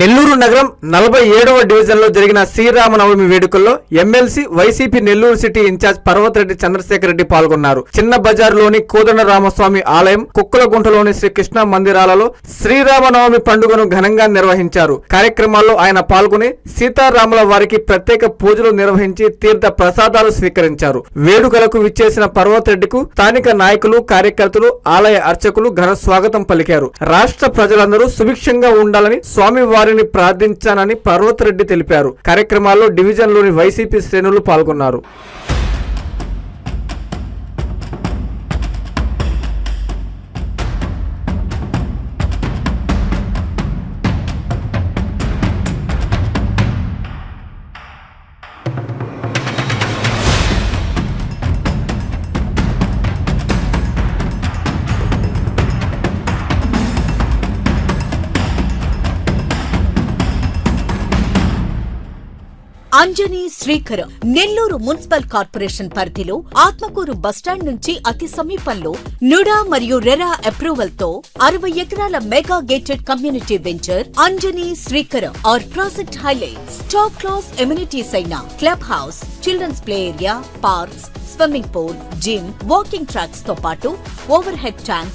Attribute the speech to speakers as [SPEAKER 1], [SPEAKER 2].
[SPEAKER 1] నెల్లూరు నగరం నలభై ఏడవ డివిజన్లో జరిగిన శ్రీరామనవమి వేడుకల్లో MLC YCP Nellore city incharge Parvathareddy Chandrasekhar Reddy పాల్గొన్నారు. చిన్న బజార్లోని కోదండ రామస్వామి ఆలయం కుక్కలగుంటలోని శ్రీకృష్ణ మందిరాలలో శ్రీరామనవమి పండుగను ఘనంగా నిర్వహించారు. కార్యక్రమాల్లో ఆయన పాల్గొని సీతారాముల వారికి ప్రత్యేక పూజలు నిర్వహించి తీర్థ ప్రసాదాలు స్వీకరించారు. వేడుకలకు విచ్చేసిన పర్వతరెడ్డికు స్థానిక నాయకులు కార్యకర్తలు ఆలయ అర్చకులు ఘన స్వాగతం పలికారు. రాష్ట్ర ప్రజలందరూ సుభిక్షంగా ఉండాలని స్వామి వారిని ప్రార్థించానని పర్వతరెడ్డి తెలిపారు. కార్యక్రమాల్లో డివిజన్లోని వైసీపీ శ్రేణులు పాల్గొన్నారు.
[SPEAKER 2] అంజనీ శ్రీకరం నెల్లూరు మున్సిపల్ కార్పొరేషన్ పరిధిలో ఆత్మకూరు బస్టాండ్ నుంచి అతి సమీపంలో నుడా మరియు రెరా అప్రూవల్తో అరవై ఎకరాల mega gated community venture Anjani Srikaram R project highlights. Top class amenities అయిన club house children's play area parks swimming pool gym walking ట్రాక్స్తో పాటు ఓవర్ హెడ్ ట్యాంక్